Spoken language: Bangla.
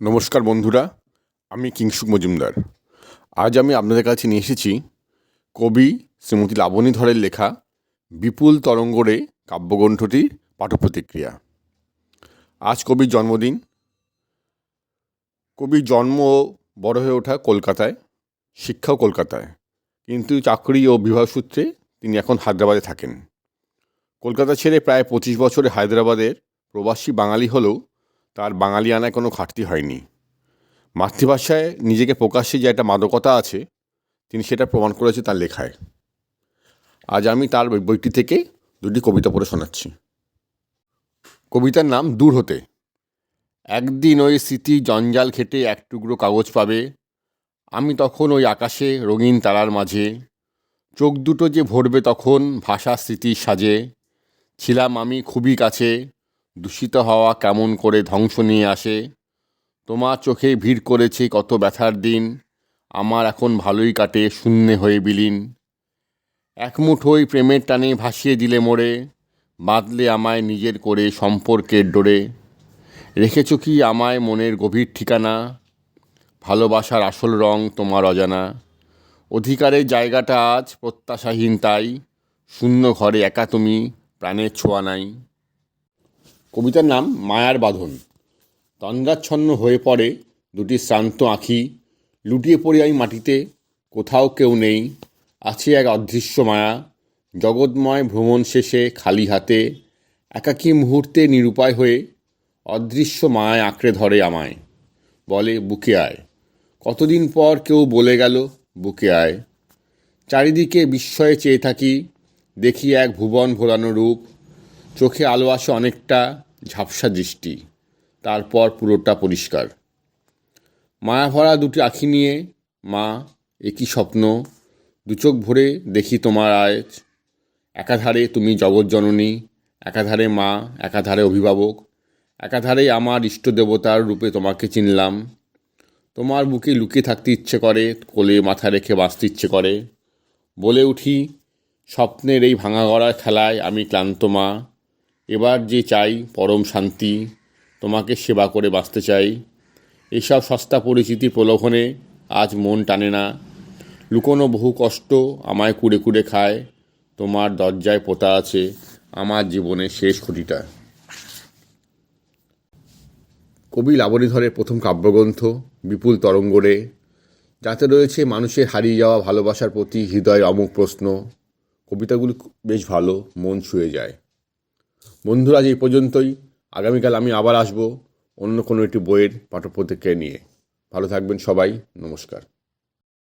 নমস্কার বন্ধুরা, আমি কিংসুক মজুমদার। আজ আমি আপনাদের কাছে নিয়ে এসেছি কবি শ্রীমতী লাবণী ধরের লেখা বিপুল তরঙ্গরে কাব্যগ্রন্থটির পাঠপ্রতিক্রিয়া। আজ কবির জন্মদিন। কবির জন্ম বড় হয়ে ওঠা কলকাতায়, শিক্ষাও কলকাতায়। কিন্তু চাকরি ও বিবাহ সূত্রে তিনি এখন হায়দ্রাবাদে থাকেন। কলকাতা ছেড়ে প্রায় পঁচিশ বছরে হায়দ্রাবাদের প্রবাসী বাঙালি হলেও তার বাঙালি আনায় কোনো ঘাটতি হয়নি। মাতৃভাষায় নিজেকে প্রকাশ্যে যে একটা মাদকতা আছে, তিনি সেটা প্রমাণ করেছে তার লেখায়। আজ আমি তার বই- বইটি থেকে দুটি কবিতা পড়ে শোনাচ্ছি। কবিতার নাম দূর হতে। একদিন ওই স্মৃতি জঞ্জাল খেটে এক টুকরো কাগজ পাবে। আমি তখন ওই আকাশে রঙিন তারার মাঝে। চোখ দুটো যে ভরবে তখন ভাষা স্মৃতির সাজে। ছিলাম আমি খুবই কাছে। দূষিত হওয়া কেমন করে ধ্বংস নিয়ে আসে? তোমার চোখে ভিড় করেছে কত ব্যথার দিন? আমার এখন ভালোই কাটে, শূন্যে হয়ে বিলীন। এক মুঠোই প্রেমের টানে ভাসিয়ে দিলে মোড়ে, বাঁধলে আমায় নিজের করে সম্পর্কের ডোরে। রেখেছ কি আমায় মনের গভীর ঠিকানা? ভালোবাসার আসল রং তোমার অজানা। অধিকারের জায়গাটা আজ প্রত্যাশাহীন তাই, শূন্য ঘরে একা তুমি, প্রাণের ছোঁয়া নাই। কবিতার নাম মায়ার বাঁধন। তন্দ্রাচ্ছন্ন হয়ে পড়ে দুটি শ্রান্ত আঁখি, লুটিয়ে পড়ি আমি মাটিতে, কোথাও কেউ নেই, আছে এক অদৃশ্য মায়া, জগৎময় ভ্রমণ শেষে খালি হাতে, একাকী মুহূর্তে নিরুপায় হয়ে অদৃশ্য মায় আঁকড়ে ধরে আমায়। বলে, বুকে আয়। কতদিন পর কেউ বলে গেল, বুকে আয়। চারিদিকে বিস্ময়ে চেয়ে থাকি, দেখি এক ভুবন ভোলানো রূপ, চোখে আলো আসে অনেকটা ঝাপসা দৃষ্টি, তারপর পুরোটা পরিষ্কার। মায়া ভরা দুটি আখি নিয়ে, মা, একই স্বপ্ন, দু চোখ ভরে দেখি তোমার আজ একাধারে তুমি জগৎজননী, একাধারে মা, একাধারে অভিভাবক, একাধারে আমার ইষ্ট দেবতার রূপে তোমাকে চিনলাম। তোমার বুকে লুকিয়ে থাকতে ইচ্ছে করে, কোলে মাথা রেখে বাঁচতে ইচ্ছে করে। বলে উঠি, স্বপ্নের এই ভাঙা গড়ার খেলায় আমি ক্লান্ত মা এবার যে চাই, পরম শান্তি, তোমাকে সেবা করে বাঁচতে চাই। এসব সস্তা পরিচিতি প্রলোভনে আজ মন টানে না। লুকোনো বহু কষ্ট আমায় কুড়ে কুড়ে খায়। তোমার দরজায় পোতা আছে আমার জীবনের শেষ খুঁটিটা। কবি লাবণীধরের প্রথম কাব্যগ্রন্থ, বিপুল তরঙ্গরে, যাতে রয়েছে মানুষের হারিয়ে যাওয়া ভালোবাসার প্রতি হৃদয়ের অমুক প্রশ্ন। কবিতাগুলি বেশ ভালো, মন ছুঁয়ে যায়। বন্ধুরা, আজ এই পর্যন্তই। আগামীকাল আমি আবার আসব অন্য কোনো একটি বইয়ের পাঠ্যপ্রতিক্রিয়া নিয়ে। ভালো থাকবেন সবাই। নমস্কার।